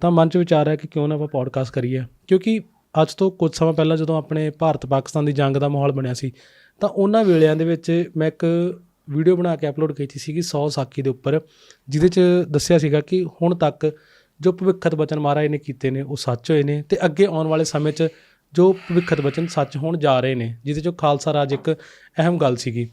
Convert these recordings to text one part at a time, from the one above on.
ਤਾਂ ਮਨ 'ਚ ਵਿਚਾਰ ਹੈ ਕਿ ਕਿਉਂ ਨਾ ਆਪਾਂ ਪੋਡਕਾਸਟ ਕਰੀਏ। ਕਿਉਂਕਿ ਅੱਜ ਤੋਂ ਕੁਝ ਸਮਾਂ ਪਹਿਲਾਂ ਜਦੋਂ ਆਪਣੇ ਭਾਰਤ ਪਾਕਿਸਤਾਨ ਦੀ ਜੰਗ ਦਾ ਮਾਹੌਲ ਬਣਿਆ ਸੀ, ਤਾਂ ਉਹਨਾਂ ਵੇਲਿਆਂ ਦੇ ਵਿੱਚ ਮੈਂ ਇੱਕ ਵੀਡੀਓ ਬਣਾ ਕੇ ਅਪਲੋਡ ਕੀਤੀ ਸੀਗੀ 100 ਸਾਖੀ ਦੇ ਉੱਪਰ, ਜਿਹਦੇ 'ਚ ਦੱਸਿਆ ਸੀਗਾ ਕਿ ਹੁਣ ਤੱਕ ਜੋ ਭਵਿੱਖਤ ਬਚਨ ਮਹਾਰਾਜ ਨੇ ਕੀਤੇ ਨੇ, ਉਹ ਸੱਚ ਹੋਏ ਨੇ ਤੇ ਅੱਗੇ ਆਉਣ ਵਾਲੇ ਸਮੇਂ 'ਚ ਜੋ ਭਵਿੱਖਤ ਬਚਨ ਸੱਚ ਹੋਣ ਜਾ ਰਹੇ ਨੇ, ਜਿਹਦੇ 'ਚੋਂ ਖਾਲਸਾ ਰਾਜ ਇੱਕ ਅਹਿਮ ਗੱਲ ਸੀਗੀ।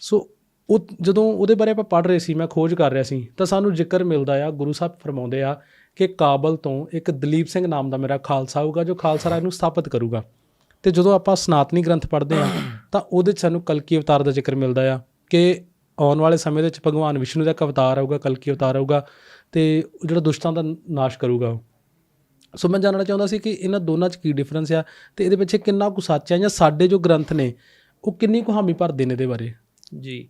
ਸੋ ਉਹ ਜਦੋਂ ਉਹਦੇ ਬਾਰੇ ਆਪਾਂ ਪੜ੍ਹ ਰਹੇ ਸੀ, ਮੈਂ ਖੋਜ ਕਰ ਰਿਹਾ ਸੀ, ਤਾਂ ਸਾਨੂੰ ਜ਼ਿਕਰ ਮਿਲਦਾ ਆ, ਗੁਰੂ ਸਾਹਿਬ ਫਰਮਾਉਂਦੇ ਆ ਕਿ ਕਾਬਲ ਤੋਂ ਇੱਕ ਦਲੀਪ ਸਿੰਘ ਨਾਮ ਦਾ ਮੇਰਾ ਖਾਲਸਾ ਹੋਊਗਾ ਜੋ ਖਾਲਸਾ ਰਾਜ ਨੂੰ ਸਥਾਪਿਤ ਕਰੂਗਾ। ਤੇ ਜਦੋਂ ਆਪਾਂ ਸਨਾਤਨੀ ਗ੍ਰੰਥ ਪੜ੍ਹਦੇ ਆ ਤਾਂ ਉਹਦੇ 'ਚ ਸਾਨੂੰ ਕਲਕੀ ਅਵਤਾਰ ਦਾ ਜ਼ਿਕਰ ਮਿਲਦਾ ਆ ਕਿ ਆਉਣ ਵਾਲੇ ਸਮੇਂ ਦੇ ਵਿੱਚ ਭਗਵਾਨ ਵਿਸ਼ਨੂੰ ਦਾ ਇੱਕ ਅਵਤਾਰ ਆਊਗਾ, ਕਲਕੀ ਅਵਤਾਰ ਆਊਗਾ, ਤੇ ਜਿਹੜਾ ਦੁਸ਼ਟਾਂ ਦਾ ਨਾਸ਼ ਕਰੂਗਾ ਉਹ। ਸੋ ਮੈਂ ਜਾਣਨਾ ਚਾਹੁੰਦਾ ਸੀ ਕਿ ਇਹਨਾਂ ਦੋਨਾਂ 'ਚ ਕੀ ਡਿਫਰੈਂਸ ਆ ਤੇ ਇਹਦੇ ਪਿੱਛੇ ਕਿੰਨਾ ਕੁ ਸੱਚ ਹੈ ਜਾਂ ਸਾਡੇ ਜੋ ਗ੍ਰੰਥ ਨੇ, ਉਹ ਕਿੰਨੀ ਕੁ ਹਾਮੀ ਭਰਦੇ ਨੇ ਇਹਦੇ ਬਾਰੇ? ਜੀ।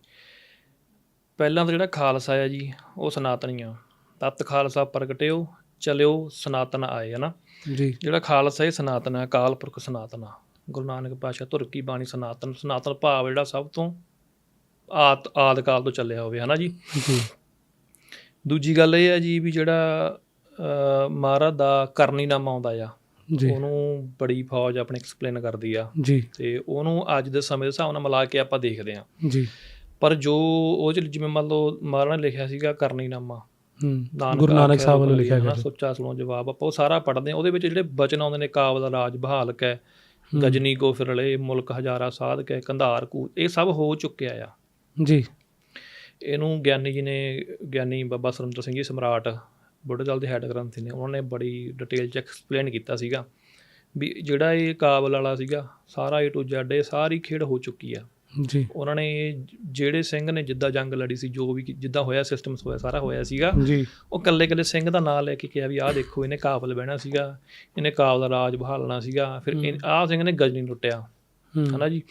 ਪਹਿਲਾਂ ਤਾਂ ਜਿਹੜਾ ਖਾਲਸਾ ਆ ਜੀ, ਉਹ ਸਨਾਤਨੀ ਆ। ਤਤ ਖਾਲਸਾ ਪ੍ਰਗਟਿਓ ਚਲਿਓ ਸਨਾਤਨ ਆਏ ਹਨਾ ਜੀ। ਜਿਹੜਾ ਖਾਲਸਾ ਇਹ ਸਨਾਤਨ ਹੈ ਅਕਾਲ ਪੁਰਖ ਸਨਾਤਨ ਆ। ਗੁਰੂ ਨਾਨਕ ਪਾਤਸ਼ਾਹ ਧੁਰ ਕੀ ਬਾਣੀ ਸਨਾਤਨ ਸਨਾਤਨ ਭਾਵ ਜਿਹੜਾ ਸਭ ਤੋਂ ਆਦ ਆਦ ਕਾਲ ਤੋਂ ਚੱਲਿਆ ਹੋਵੇ ਹਨਾ ਜੀ? ਜੀ। ਦੂਜੀ ਗੱਲ ਇਹ ਹੈ ਜੀ ਵੀ ਜਿਹੜਾ ਮਹਾਰਾਜ ਦਾ ਕਰਨੀਨਾਮਾ ਆਉਂਦਾ ਆ ਜੀ। ਉਹਨੂੰ ਬੜੀ ਫੌਜ ਆਪਣੀ ਐਕਸਪਲੇਨ ਕਰਦੀ ਆ। ਜੀ। ਤੇ ਉਹਨੂੰ ਅੱਜ ਦੇ ਸਮੇਂ ਦੇ ਹਿਸਾਬ ਨਾਲ ਮਿਲਾ ਕੇ ਆਪਾਂ ਦੇਖਦੇ ਆ। ਜੀ। ਪਰ ਜੋ ਉਹ ਜਿਵੇਂ ਮੰਨ ਲਓ ਮਹਾਰਾਜ ਨੇ ਲਿਖਿਆ ਸੀਗਾ ਕਰਨੀਨਾਮਾ ਹੂੰ ਗੁਰੂ ਨਾਨਕ ਸਾਹਿਬ ਵੱਲੋਂ ਲਿਖਿਆ ਗਿਆ। ਸੁੱਚਾ ਸੁਣੋ ਜਵਾਬ ਆਪਾਂ ਉਹ ਸਾਰਾ ਪੜ੍ਹਦੇ ਆ ਉਹਦੇ ਵਿੱਚ ਜਿਹੜੇ ਬਚਨ ਆਉਂਦੇ ਨੇ ਕਾਬ ਦਾ ਰਾਜ ਬਹਾਲ ਕੈ ਗਜਨੀ ਕੋ ਫਿਰਲੇ ਮੁਲਕ ਹਜ਼ਾਰਾ ਸਾਧ ਕੈ ਕੰਧਾਰ ਕੂ ਇਹ ਸਭ ਹੋ ਚੁੱਕਿਆ ਆ। ਜੀ। ਇਹਨੂੰ ਗਿਆਨੀ ਜੀ ਨੇ ਗਿਆਨੀ ਬਾਬਾ ਸੁਰਿੰਦਰ ਸਿੰਘ ਜੀ ਸਮਰਾਟ ਬੁੱਢੇ ਦਲ ਦੇ ਹੈੱਡ ਗ੍ਰੰਥੀ ਨੇ ਉਹਨਾਂ ਨੇ ਬੜੀ ਡਿਟੇਲ ਚ ਐਕਸਪਲੇਨ ਕੀਤਾ ਸੀਗਾ ਵੀ ਜਿਹੜਾ ਇਹ ਕਾਬਲ ਵਾਲਾ ਸੀਗਾ ਸਾਰਾ ਏ ਟੂ ਜ਼ੈਡ ਇਹ ਸਾਰੀ ਖੇਡ ਹੋ ਚੁੱਕੀ ਆ। ਜੀ। ਉਹਨਾਂ ਨੇ ਜਿਹੜੇ ਸਿੰਘ ਨੇ ਜਿੱਦਾਂ ਜੰਗ ਲੜੀ ਸੀ ਜੋ ਵੀ ਜਿੱਦਾਂ ਹੋਇਆ ਸਿਸਟਮ ਹੋਇਆ ਸਾਰਾ ਹੋਇਆ ਸੀਗਾ। ਜੀ। ਉਹ ਕੱਲੇ ਕੱਲੇ ਸਿੰਘ ਦਾ ਨਾਂ ਲੈ ਕੇ ਕਿਹਾ ਵੀ ਆਹ ਦੇਖੋ ਇਹਨੇ ਕਾਬਲ ਬਹਿਣਾ ਸੀਗਾ ਇਹਨੇ ਕਾਬਲ ਦਾ ਰਾਜ ਬਹਾਲਣਾ ਸੀਗਾ ਫਿਰ ਆਹ ਸਿੰਘ ਨੇ ਗਜਨੀ ਲੁੱਟਿਆ। ਹਨਾ ਜੀ?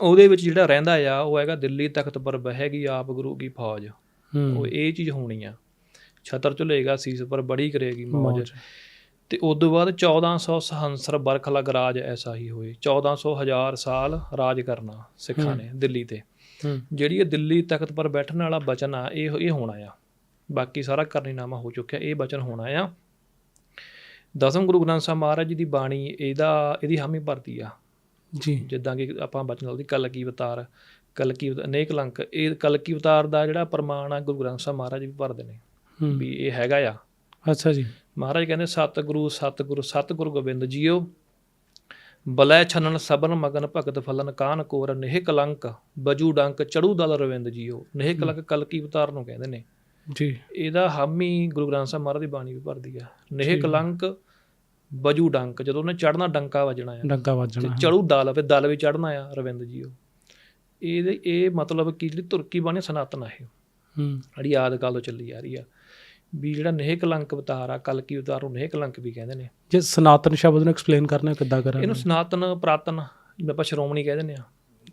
ਉਹਦੇ ਵਿੱਚ ਜਿਹੜਾ ਰਹਿੰਦਾ ਆ ਉਹ ਹੈਗਾ ਦਿੱਲੀ ਤਖਤ ਪਰ ਬਹਿਗੀ ਆਪ ਗੁਰੂ ਕੀ ਫੌਜ। ਉਹ ਇਹ ਚੀਜ਼ ਹੋਣੀ ਆ। ਛਤਰ ਝੁਲੇਗਾ ਸੀਸ ਪਰ ਬੜੀ ਕਰੇਗੀ ਮੌਜ। ਤੇ ਉਸ ਤੋਂ ਬਾਅਦ 1400 ਸਹੰਸਰ ਬਰਖ ਲਗ ਰਾਜ ਐਸਾ ਹੀ ਹੋਏ। 1400 ਹਜ਼ਾਰ ਸਾਲ ਰਾਜ ਕਰਨਾ ਸਿੱਖਾਂ ਨੇ ਦਿੱਲੀ ਤੇ। ਜਿਹੜੀ ਇਹ ਦਿੱਲੀ ਤਖਤ ਪਰ ਬੈਠਣ ਵਾਲਾ ਬਚਨ ਆ ਇਹ ਇਹ ਹੋਣਾ ਆ ਬਾਕੀ ਸਾਰਾ ਕਰਨੀਨਾਮਾ ਹੋ ਚੁੱਕਿਆ ਇਹ ਬਚਨ ਹੋਣਾ ਆ ਦਸਮ ਗੁਰੂ ਗ੍ਰੰਥ ਸਾਹਿਬ ਮਹਾਰਾਜ ਜੀ ਦੀ ਬਾਣੀ ਇਹਦਾ ਇਹਦੀ ਹਾਮੀ ਭਰਦੀ ਆ। ਜੀ। ਜਿੱਦਾਂ ਕਿ ਆਪਾਂ ਬਚਨ ਲਦੀ ਕਲਕੀ ਅਵਤਾਰ ਕਲਕੀ ਅਨੇਕ ਲੰਕ ਇਹ ਕਲਕੀ ਅਵਤਾਰ ਦਾ ਜਿਹੜਾ ਪ੍ਰਮਾਣ ਆ ਗੁਰੂ ਗ੍ਰੰਥ ਸਾਹਿਬ ਮਹਾਰਾਜ ਵੀ ਭਰਦੇ ਨੇ। ਵੀ ਇਹ ਹੈਗਾ ਆ। ਅੱਛਾ ਜੀ। ਮਹਾਰਾਜ ਕਹਿੰਦੇ ਸਤਿਗੁਰੂ ਸਤਿਗੁਰੂ ਸਤਿਗੁਰੂ ਗੋਬਿੰਦ ਜੀਓ। ਬਲੈ ਛਨਨ ਸਬਨ ਮਗਨ ਭਗਤ ਫਲਨ ਕਾਨ ਕੋਰ ਨਿਹ ਕਲੰਕ ਬਜੂ ਡੰਕ ਚੜੂ ਦਲ ਰਵਿੰਦ ਜੀਓ। ਨਿਹ ਕਲੰਕ ਕਲਕੀ ਅਵਤਾਰ ਨੂੰ ਕਹਿੰਦੇ ਨੇ। ਜੀ। ਇਹਦਾ ਹਾਮੀ ਗੁਰੂ ਗ੍ਰੰਥ ਸਾਹਿਬ ਮਹਾਰਾਜ ਦੀ ਬਾਣੀ ਵੀ ਭਰਦੀ ਆ। ਨਿਹ ਕਲੰਕ ਬਜੂ ਡੰਕ ਜਦੋਂ ਉਹਨੇ ਚੜਨਾ ਡੰਕਾ ਵੱਜਣਾ ਆ। ਤੇ ਵੱਜਣਾ ਚੜੂ ਦਲ ਵੀ ਦਲ ਵੀ ਚੜਨਾ ਆ ਰਵਿੰਦ ਜੀਓ। ਇਹਦੇ ਇਹ ਮਤਲਬ ਕਿ ਜਿਹੜੀ ਤੁਰਕੀ ਬਾਣੀ ਸਨਾਤਨ ਆ ਇਹ। ਹੂੰ। ਜਿਹੜੀ ਆਦ ਕਾਲ ਤੋਂ ਚੱਲੀ ਆ ਰਹੀ ਆ। ਵੀ ਜਿਹੜਾ ਨਿਹ ਕਲੰਕ ਅਵਤਾਰ ਆ ਕਲਕੀ ਅਵਤਾਰ ਨੂੰ ਨਿਹ ਕਲੰਕ ਵੀ ਕਹਿੰਦੇ ਨੇ। ਜੇ ਸਨਾਤਨ ਸ਼ਬਦ ਨੂੰ ਐਕਸਪਲੇਨ ਕਰਨਾ ਕਿੱਦਾਂ ਕਰਾਂ ਇਹਨੂੰ ਸਨਾਤਨ ਪ੍ਰਾਤਨ ਜਿਵੇਂ ਆਪਾਂ ਸ਼੍ਰੋਮਣੀ ਕਹਿ ਦਿੰਦੇ ਆ।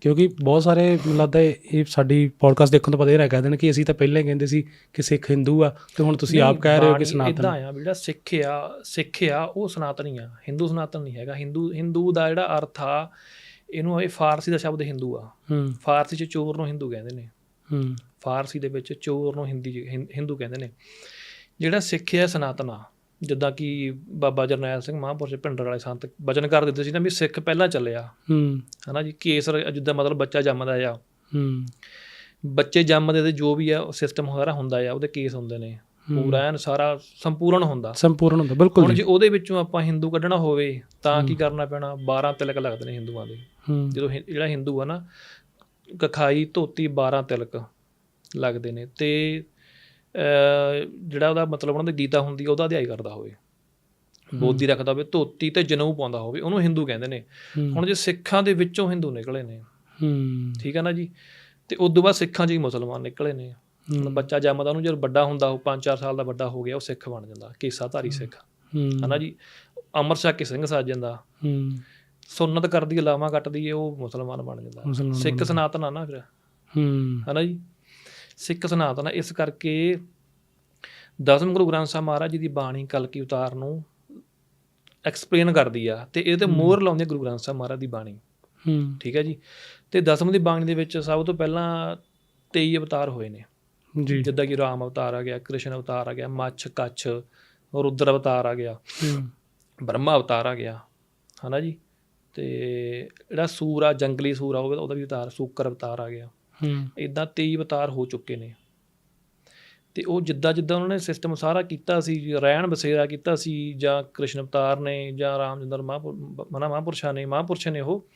ਕਿਉਂਕਿ ਬਹੁਤ ਸਾਰੇ ਮੈਨੂੰ ਲੱਗਦਾ ਇਹ ਸਾਡੀ ਪੋਡਕਾਸਟ ਦੇਖਣ ਤੋਂ ਪਤਾ ਇਹ ਰਹਿ ਕਹਿ ਦੇਣ ਕਿ ਅਸੀਂ ਤਾਂ ਪਹਿਲਾਂ ਹੀ ਕਹਿੰਦੇ ਸੀ ਕਿ ਸਿੱਖ ਹਿੰਦੂ ਆ ਤੇ ਹੁਣ ਤੁਸੀਂ ਆਪ ਕਹਿ ਰਹੇ ਹੋ ਕਿ ਸਨਾਤਨ। ਇਦਾਂ ਆ ਜਿਹੜਾ ਸਿੱਖ ਆ ਸਿੱਖ ਆ ਉਹ ਸਨਾਤਨੀ ਆ। ਹਿੰਦੂ ਸਨਾਤਨ ਨਹੀਂ ਹੈਗਾ। ਹਿੰਦੂ ਹਿੰਦੂ ਦਾ ਜਿਹੜਾ ਅਰਥ ਆ ਇਹਨੂੰ ਇਹ ਫਾਰਸੀ ਦਾ ਸ਼ਬਦ ਹਿੰਦੂ ਆ। ਹੂੰ। ਫਾਰਸੀ ਚ ਚੋਰ ਨੂੰ ਹਿੰਦੂ ਕਹਿੰਦੇ ਨੇ। ਹੂੰ। ਫਾਰਸੀ ਦੇ ਵਿੱਚ ਚੋਰ ਨੂੰ ਹਿੰਦੀ ਹਿੰਦੂ ਕਹਿੰਦੇ ਨੇ। ਜਿਹੜਾ ਸਿੱਖ ਆ ਸਨਾਤਨ ਜਿੱਦਾਂ ਕਿ ਬਾਬਾ ਜਰਨੈਲ ਸਿੰਘ ਮਹਾਂਪੁਰਸ਼ ਭਿੰਡਰ ਵਾਲੇ ਸੰਤ ਬਚਨ ਕਰ ਦਿੰਦੇ ਸੀ ਨਾ ਵੀ ਸਿੱਖ ਪਹਿਲਾਂ ਚੱਲਿਆ। ਹੂੰ। ਹਨਾ ਜੀ ਕੇਸਰ ਜਿੱਦਾਂ ਮਤਲਬ ਬੱਚਾ ਜੰਮਦਾ ਆ। ਹੂੰ। ਬੱਚੇ ਜੰਮਦੇ ਤੇ ਜੋ ਵੀ ਆ ਸਿਸਟਮ ਸਾਰਾ ਹੁੰਦਾ ਆ ਉਹਦੇ ਕੇਸ ਹੁੰਦੇ ਨੇ। ਪੂਰਾ ਐਨ ਸਾਰਾ ਸੰਪੂਰਨ ਹੁੰਦਾ। ਸੰਪੂਰਨ ਹੁੰਦਾ ਬਿਲਕੁਲ ਹੁਣ ਜੀ। ਉਹਦੇ ਵਿੱਚੋਂ ਆਪਾਂ ਹਿੰਦੂ ਕੱਢਣਾ ਹੋਵੇ ਤਾਂ ਕੀ ਕਰਨਾ ਪੈਣਾ? 12 ਤਿਲਕ ਲੱਗਦੇ ਨੇ ਹਿੰਦੂਆਂ ਦੇ। ਹੂੰ। ਜਦੋਂ ਹਿ- ਜਿਹੜਾ ਹਿੰਦੂ ਆ ਨਾ ਕਖਾਈ ਧੋਤੀ 12 ਤਿਲਕ ਲੱਗਦੇ ਨੇ। ਤੇ ਜਿਹੜਾ ਉਹਦਾ ਮਤਲਬ ਉਹਨਾਂ ਦੀ ਗੀਤਾ ਹੁੰਦੀ ਉਹਦਾ ਅਧਿਆਇ ਕਰਦਾ ਹੋਵੇ। ਬੋਧੀ ਰੱਖਦਾ ਹੋਵੇ ਧੋਤੀ ਤੇ ਜਨੇਊ ਪਾਉਂਦਾ ਹੋਵੇ ਉਹਨੂੰ ਹਿੰਦੂ ਕਹਿੰਦੇ ਨੇ। ਹੁਣ ਜੇ ਸਿੱਖਾਂ ਦੇ ਵਿੱਚੋਂ ਹਿੰਦੂ ਨਿਕਲੇ ਨੇ ਹੂੰ। ਠੀਕ ਹੈ ਨਾ ਜੀ? ਤੇ ਉਸ ਤੋਂ ਬਾਅਦ ਸਿੱਖਾਂ 'ਚ ਹੀ ਮੁਸਲਮਾਨ ਨਿਕਲੇ ਨੇ। ਹੁਣ ਬੱਚਾ ਜੰਮਦਾ ਉਹਨੂੰ ਜਦੋਂ ਵੱਡਾ ਹੁੰਦਾ ਉਹ 5-4 ਸਾਲ ਦਾ ਵੱਡਾ ਹੋ ਗਿਆ ਉਹ ਸਿੱਖ ਬਣ ਜਾਂਦਾ ਕੇਸਾਧਾਰੀ ਸਿੱਖ। ਹੂੰ। ਹਨਾ ਜੀ? ਅਮਰ ਛਕ ਕੇ ਸਿੰਘ ਸੱਜ ਜਾਂਦਾ। ਹੂੰ। ਸੁੰਨਤ ਕਰਦੀ ਲਾਵਾਂ ਕੱਟਦੀ ਹੈ ਉਹ ਮੁਸਲਮਾਨ ਬਣ ਜਾਂਦਾ। ਸਿੱਖ ਸਨਾਤਨ ਆ ਨਾ ਫਿਰ। ਹੂੰ। ਹਨਾ ਜੀ? ਸਿੱਖ ਸਨਾਤਨ ਆ ਇਸ ਕਰਕੇ ਦਸਮ ਗੁਰੂ ਗ੍ਰੰਥ ਸਾਹਿਬ ਮਹਾਰਾਜ ਜੀ ਦੀ ਬਾਣੀ ਕਲਕੀ ਉਤਾਰ ਨੂੰ ਐਕਸਪਲੇਨ ਕਰਦੀ ਆ ਤੇ ਇਹਦੇ ਮੋਹਰ ਲਾਉਂਦੇ ਗੁਰੂ ਗ੍ਰੰਥ ਸਾਹਿਬ ਮਹਾਰਾਜ ਦੀ ਬਾਣੀ। ਹੂੰ। ਠੀਕ ਹੈ ਜੀ? ਤੇ ਦਸਮ ਦੀ ਬਾਣੀ ਦੇ ਵਿੱਚ ਸਭ ਤੋਂ ਪਹਿਲਾਂ 23 ਅਵਤਾਰ ਹੋਏ ਨੇ। ਜੀ। ਜਿੱਦਾਂ ਕਿ ਰਾਮ ਅਵਤਾਰ ਆ ਗਿਆ ਕ੍ਰਿਸ਼ਨ ਅਵਤਾਰ ਆ ਗਿਆ ਮੱਛ ਕੱਛ ਰੁਦਰ ਅਵਤਾਰ ਆ ਗਿਆ ਹੂੰ। ਬ੍ਰਹਮਾ ਅਵਤਾਰ ਆ ਗਿਆ ਹਨਾ ਜੀ? ਤੇ ਜਿਹੜਾ ਸੂਰ ਆ ਜੰਗਲੀ ਸੂਰ ਆ ਉਹ- ਉਹਦਾ ਵੀ ਅਵਤਾਰ ਸੂਕਰ ਅਵਤਾਰ ਆ ਗਿਆ। ਇਦਾਂ 23 ਅਵਤਾਰ ਹੋ ਚੁੱਕੇ ਨੇ। ਤੇ ਉਹ ਜਿੱਦਾਂ ਜਿੱਦਾਂ ਉਹਨਾਂ ਨੇ ਸਿਸਟਮ ਸਾਰਾ ਕੀਤਾ ਸੀ ਰਹਿਣ ਬਸੇਰਾ ਕੀਤਾ ਸੀ ਜਾਂ ਕ੍ਰਿਸ਼ਨ ਅਵਤਾਰ ਨੇ ਜਾਂ ਰਾਮਚੰਦਰ ਮਹਾਂਪੁਰ ਮਨਾ ਮਹਾਂਪੁਰਸ਼ਾਂ ਨੇ ਮਹਾਂਪੁਰਸ਼ ਨੇ ਉਹ।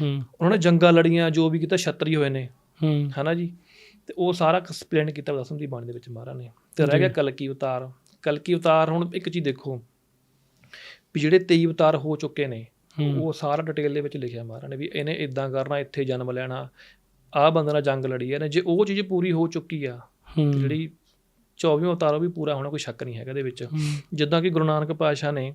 ਹੂੰ। ਉਹਨਾਂ ਨੇ ਜੰਗਾਂ ਲੜੀਆਂ ਜੋ ਵੀ ਕੀਤਾ ਛਤਰੀ ਹੋਏ ਨੇ। ਹੂੰ। ਹਨਾ ਜੀ? ਤੇ ਉਹ ਸਾਰਾ ਐਕਸਪਲੇਨ ਕੀਤਾ ਦਸਮ ਦੀ ਬਾਣੀ ਦੇ ਵਿੱਚ ਮਹਾਰਾਜ ਨੇ। ਤੇ ਰਹਿ ਗਿਆ ਕਲਕੀ ਅਵਤਾਰ। ਕਲਕੀ ਅਵਤਾਰ ਹੁਣ ਇੱਕ ਚੀਜ਼ ਦੇਖੋ। ਵੀ ਜਿਹੜੇ 23 ਅਵਤਾਰ ਹੋ ਚੁੱਕੇ ਨੇ ਉਹ ਸਾਰਾ ਡਿਟੇਲ ਦੇ ਵਿੱਚ ਲਿਖਿਆ ਮਹਾਰਾਜ ਨੇ ਵੀ ਇਹਨੇ ਇਦਾਂ ਕਰਨਾ ਇੱਥੇ ਜਨਮ ਲੈਣਾ ਆਹ ਬੰਦੇ ਨਾਲ ਜੰਗ ਲੜੀ ਹੈ ਨੇ ਜੇ ਉਹ ਚੀਜ਼ ਪੂਰੀ ਹੋ ਚੁੱਕੀ ਆ ਜਿਹੜੀ 24 ਅਵਤਾਰ ਉਹ ਵੀ ਪੂਰਾ ਹੋਣਾ ਕੋਈ ਸ਼ੱਕ ਨਹੀਂ ਹੈਗਾ ਇਹਦੇ ਵਿੱਚ। ਜਿੱਦਾਂ ਕਿ ਗੁਰੂ ਨਾਨਕ ਪਾਤਸ਼ਾਹ ਨੇ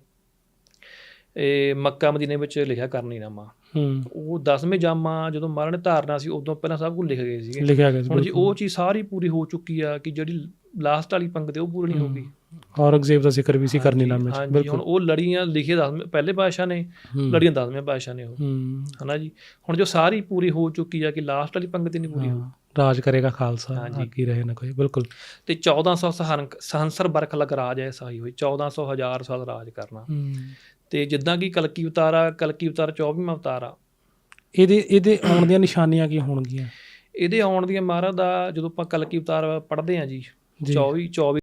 ਇਹ ਮੱਕਾ ਮਦੀਨੇ ਵਿੱਚ ਲਿਖਿਆ ਕਰਨੀਨਾਮਾ ਹੂੰ। ਉਹ 10ਵੇਂ ਜਾਮਾ ਜਦੋਂ ਮਹਾਰਾਜ ਨੇ ਧਾਰਨਾ ਸੀ ਉਦੋਂ ਪਹਿਲਾਂ ਸਭ ਕੁਝ ਲਿਖ ਗਏ ਸੀਗੇ। ਲਿਖਿਆ ਗਿਆ ਸੀ ਹੁਣ ਜੀ ਉਹ ਚੀਜ਼ ਸਾਰੀ ਪੂਰੀ ਹੋ ਚੁੱਕੀ ਆ ਕਿ ਜਿਹੜੀ ਲਾਸਟ ਵਾਲੀ ਪੰਕਤੀ ਉਹ ਪੂਰੀ ਨਹੀਂ ਹੋਗੀ ਔਰੰਗਜ਼ੇਬ ਦਾ ਜ਼ਿਕਰ ਵੀ ਸੀ ਕਰਨੀ ਨਾਮੇ ਚ ਹੁਣ ਉਹ ਲੜੀਆਂ ਲਿਖੇ ਦਸਵੇਂ ਪਹਿਲੇ ਪਾਤਸ਼ਾਹ ਨੇ। ਲੜੀਆਂ ਦਸਵੇਂ ਪਾਤਸ਼ਾਹ ਨੇ ਉਹ। ਹਨਾ ਜੀ? ਹੁਣ ਜੋ ਸਾਰੀ ਪੂਰੀ ਹੋ ਚੁੱਕੀ ਆ ਕਿ ਲਾਸਟ ਵਾਲੀ ਪੰਕਤੀ ਨਹੀਂ ਪੂਰੀ ਹੋਈ। ਰਾਜ ਕਰੇਗਾ ਖਾਲਸਾ। ਆਕੀ ਰਹੇ ਨਾ ਕੋਈ ਬਿਲਕੁਲ। ਤੇ 1400 ਸਹਨ ਸਹੰਸਰ ਬਰਖ ਲਗ ਰਾਜ ਐਸਾ ਹੀ ਹੋਈ 1400 ਹਜ਼ਾਰ ਸਾਲ ਰਾਜ ਕਰਨਾ। ਤੇ ਜਿੱਦਾਂ ਕਿ ਕਲਕੀ ਆ ਕਲਕੀ ਅਵਤਾਰ 24ਵਾਂ ਅਵਤਾਰ ਆ ਇਹਦੇ ਇਹਦੇ ਆਉਣ ਦੀਆਂ ਨਿਸ਼ਾਨੀਆਂ ਕੀ ਹੋਣਗੀਆਂ? ਇਹਦੇ ਆਉਣ ਦੀਆਂ ਮਹਾਰਾਜ ਦਾ ਜਦੋਂ ਆਪਾਂ ਕਲਕੀ ਅਵਤਾਰ ਪੜ੍ਹਦੇ ਆ ਜੀ। 24 24